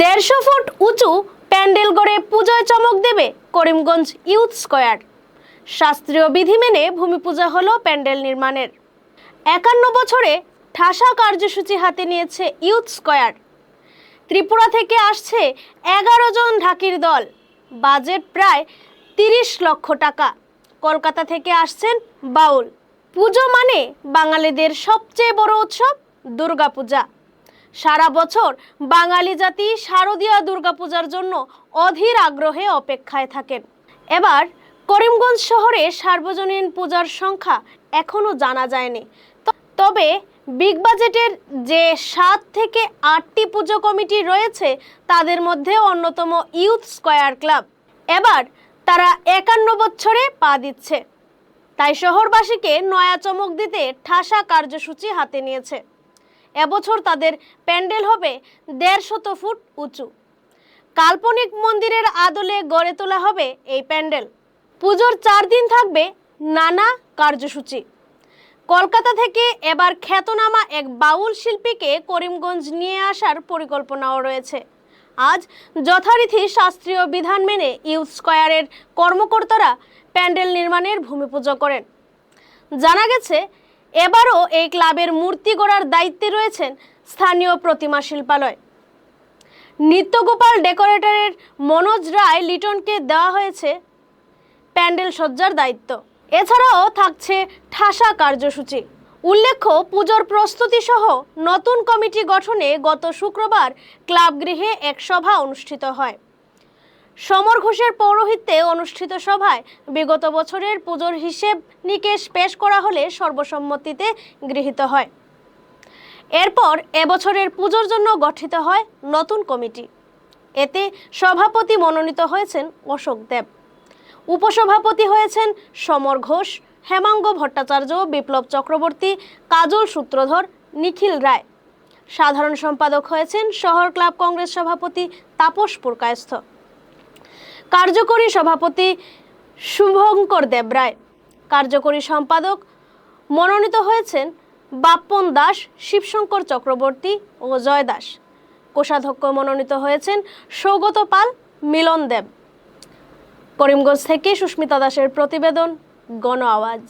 দেড়শো ফুট উঁচু প্যান্ডেল গড়ে পুজোয় চমক দেবে করিমগঞ্জ ইউথ স্কোয়ার। শাস্ত্রীয় বিধি মেনে ভূমি পূজা হলো প্যান্ডেল নির্মাণের। একান্ন বছরে ঠাসা কার্যসূচি হাতে নিয়েছে ইউথ স্কোয়ার। ত্রিপুরা থেকে আসছে এগারো জন ঢাকির দল। বাজেট প্রায় তিরিশ লক্ষ টাকা। কলকাতা থেকে আসছেন বাউল। পুজো মানে বাঙালিদের সবচেয়ে বড় উৎসব দুর্গাপূজা। সারা বছর বাঙালি জাতি শারদীয় দুর্গাপূজার জন্য অধীর আগ্রহে অপেক্ষায় থাকেন। এবার করিমগঞ্জ শহরে সার্বজনীন পূজার সংখ্যা এখনও জানা যায়নি। তবে বিগ বাজেটের যে সাত থেকে আটটি পুজো কমিটি রয়েছে, তাদের মধ্যে অন্যতম ইউথ স্কয়ার ক্লাব। এবার তারা একান্ন বছরে পা দিচ্ছে। তাই শহরবাসীকে নয়া চমক দিতে ঠাসা কার্যসূচি হাতে নিয়েছে। এবছর তাদের প্যান্ডেল হবে দেড়শত ফুট উঁচু। কাল্পনিক মন্দিরের আদলে গড়ে তোলা হবে এই প্যান্ডেল। পুজোর চার দিন থাকবে নানা কার্যসূচি। কলকাতা থেকে এবার খ্যাতনামা এক বাউল শিল্পীকে করিমগঞ্জ নিয়ে আসার পরিকল্পনাও রয়েছে। আজ যথারীতি শাস্ত্রীয় বিধান মেনে ইউথ স্কয়ারের কর্মকর্তারা প্যান্ডেল নির্মাণের ভূমিপূজা করেন। জানা গেছে এবারও এই ক্লাবের মূর্তি গড়ার দায়িত্বে রয়েছেন স্থানীয় প্রতিমা শিল্পালয়। নিত্যগোপাল ডেকোরেটরের মনোজ রায় লিটনকে দেওয়া হয়েছে প্যান্ডেল সজ্জার দায়িত্ব। এছাড়াও থাকছে ঠাসা কার্যসূচি। উল্লেখ্য, পুজোর প্রস্তুতি সহ নতুন কমিটি গঠনে গত শুক্রবার ক্লাব গৃহে এক সভা অনুষ্ঠিত হয়। সমর ঘোষের পৌরোহিত্যে অনুষ্ঠিত সভায় বিগত বছরের পুজোর হিসেব নিকেশ পেশ করা হলে সর্বসম্মতিতে গৃহীত হয়। এরপর এবছরের পুজোর জন্য গঠিত হয় নতুন কমিটি। এতে সভাপতি মনোনীত হয়েছেন অশোক দেব। উপসভাপতি হয়েছেন সমর ঘোষ, হেমাঙ্গ ভট্টাচার্য, বিপ্লব চক্রবর্তী, কাজল সূত্রধর, নিখিল রায়। সাধারণ সম্পাদক হয়েছেন শহর ক্লাব কংগ্রেস সভাপতি তাপস পুরকায়স্থ। কার্যকরী সভাপতি শুভঙ্কর দেবরায়। কার্যকরী সম্পাদক মনোনীত হয়েছেন বাপ্পন দাস, শিবশঙ্কর চক্রবর্তী ও জয় দাস। কোষাধ্যক্ষ মনোনীত হয়েছেন সৌগত পাল, মিলন দেব। করিমগঞ্জ থেকে সুস্মিতা দাসের প্রতিবেদন, গণ আওয়াজ।